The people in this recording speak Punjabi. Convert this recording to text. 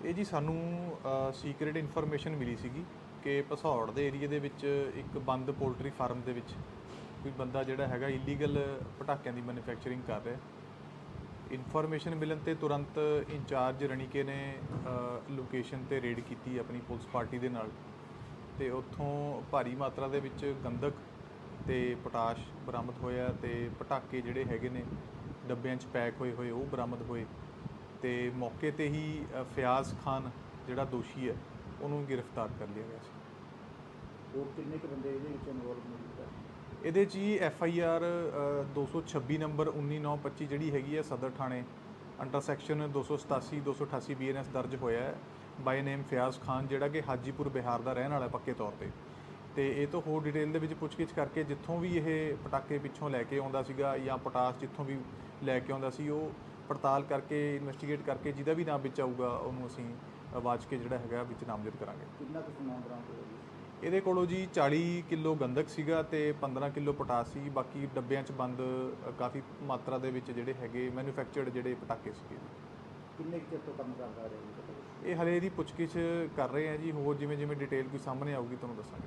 ਇਹ ਜੀ ਸਾਨੂੰ ਸੀਕ੍ਰੀਟ ਇਨਫੋਰਮੇਸ਼ਨ ਮਿਲੀ ਸੀਗੀ ਕਿ ਪਸੌੜ ਦੇ ਏਰੀਆ ਦੇ ਵਿੱਚ ਇੱਕ ਬੰਦ ਪੋਲਟਰੀ ਫਾਰਮ ਦੇ ਵਿੱਚ ਕੋਈ ਬੰਦਾ ਜਿਹੜਾ ਹੈਗਾ ਇਲੀਗਲ ਪਟਾਕਿਆਂ ਦੀ ਮੈਨੂਫੈਕਚਰਿੰਗ ਕਰ ਰਿਹਾ ਇਨਫੋਰਮੇਸ਼ਨ ਮਿਲਣ ਤੇ ਤੁਰੰਤ ਇੰਚਾਰਜ ਰਣੀਕੇ ਨੇ ਲੋਕੇਸ਼ਨ ਤੇ ਰੇਡ ਕੀਤੀ ਆਪਣੀ ਪੁਲਿਸ ਪਾਰਟੀ ਦੇ ਨਾਲ ਤੇ ਉੱਥੋਂ ਭਾਰੀ ਮਾਤਰਾ ਦੇ ਵਿੱਚ ਗੰਧਕ ਤੇ ਪੋਟਾਸ਼ ਬਰਾਮਦ ਹੋਇਆ ਤੇ ਪਟਾਕੇ ਜਿਹੜੇ ਹੈਗੇ ਨੇ ਡੱਬਿਆਂ 'ਚ ਪੈਕ ਹੋਏ ਹੋਏ ਉਹ ਬਰਾਮਦ ਹੋਏ। ਤੇ ਮੌਕੇ ਤੇ ਹੀ ਫਿਆਜ਼ ਖਾਨ ਜਿਹੜਾ ਦੋਸ਼ੀ ਹੈ ਉਹਨੂੰ ਗ੍ਰਿਫਤਾਰ ਕਰ ਲਿਆ ਗਿਆ ਸੀ ਹੋਰ ਕਿੰਨੇ ਕੁ ਬੰਦੇ ਇਹਦੇ ਵਿੱਚ ਇਨਵੋਲਵ ਨੇ? ਇਹਦੇ 'ਚ ਹੀ ਐਫ ਆਈ ਆਰ 226 ਨੰਬਰ 19925 ਜਿਹੜੀ ਹੈਗੀ ਹੈ ਸਦਰ ਥਾਣੇ ਅੰਡਰ ਸੈਕਸ਼ਨ 287 288 ਬੀਐਨਐਸ ਦਰਜ ਹੋਇਆ ਹੈ ਬਾਈ ਨੇਮ ਫਿਆਜ਼ ਖਾਨ ਜਿਹੜਾ ਕਿ ਹਾਜੀਪੁਰ ਬਿਹਾਰ ਦਾ ਰਹਿਣ ਵਾਲਾ ਪੱਕੇ ਤੌਰ ਤੇ ਤੇ ਇਹ ਤੋਂ ਹੋਰ ਡਿਟੇਲ ਦੇ ਵਿੱਚ ਪੁੱਛਗਿੱਛ ਕਰਕੇ ਜਿੱਥੋਂ ਵੀ ਇਹ ਪਟਾਕੇ ਪਿੱਛੋਂ ਲੈ ਕੇ ਆਉਂਦਾ ਸੀਗਾ ਜਾਂ ਪਟਾਸ ਜਿੱਥੋਂ ਵੀ ਲੈ ਕੇ ਆਉਂਦਾ ਸੀ ਉਹ ਪੜਤਾਲ ਕਰਕੇ ਇਨਵੈਸਟੀਗੇਟ ਕਰਕੇ ਜਿਹਦਾ ਵੀ ਨਾਮ ਵਿੱਚ ਆਊਗਾ ਉਹਨੂੰ ਅਸੀਂ ਆਵਾਜ਼ ਕੇ ਜਿਹੜਾ ਹੈਗਾ ਵਿੱਚ ਨਾਮਜ਼ਦ ਕਰਾਂਗੇ। ਕਿੰਨਾ ਕੁ ਸਮਾਨ ਬਰਾਮਦ ਹੋਇਆ ਜੀ? ਇਹਦੇ ਕੋਲੋਂ ਜੀ 40 ਕਿਲੋ ਗੰਧਕ ਸੀਗਾ ਤੇ 15 ਕਿਲੋ ਪੋਟਾਸ ਸੀ। ਬਾਕੀ ਡੱਬਿਆਂ 'ਚ ਬੰਦ ਕਾਫੀ ਮਾਤਰਾ ਦੇ ਵਿੱਚ ਜਿਹੜੇ ਹੈਗੇ ਮੈਨੂਫੈਕਚਰਡ ਜਿਹੜੇ ਪਟਾਕੇ ਸੀਗੇ ਕਿੰਨੇ ਚਿਰ ਤੋਂ ਕੰਮ ਕਰਦਾ ਰਿਹਾ? ਇਹ ਹਲੇ ਦੀ ਪੁੱਛਗਿੱਛ ਕਰ ਰਹੇ ਆ ਜੀ। ਹੋਰ ਜਿਵੇਂ ਜਿਵੇਂ ਡਿਟੇਲ ਕੋਈ ਸਾਹਮਣੇ ਆਊਗੀ ਤੁਹਾਨੂੰ ਦੱਸਾਂਗੇ।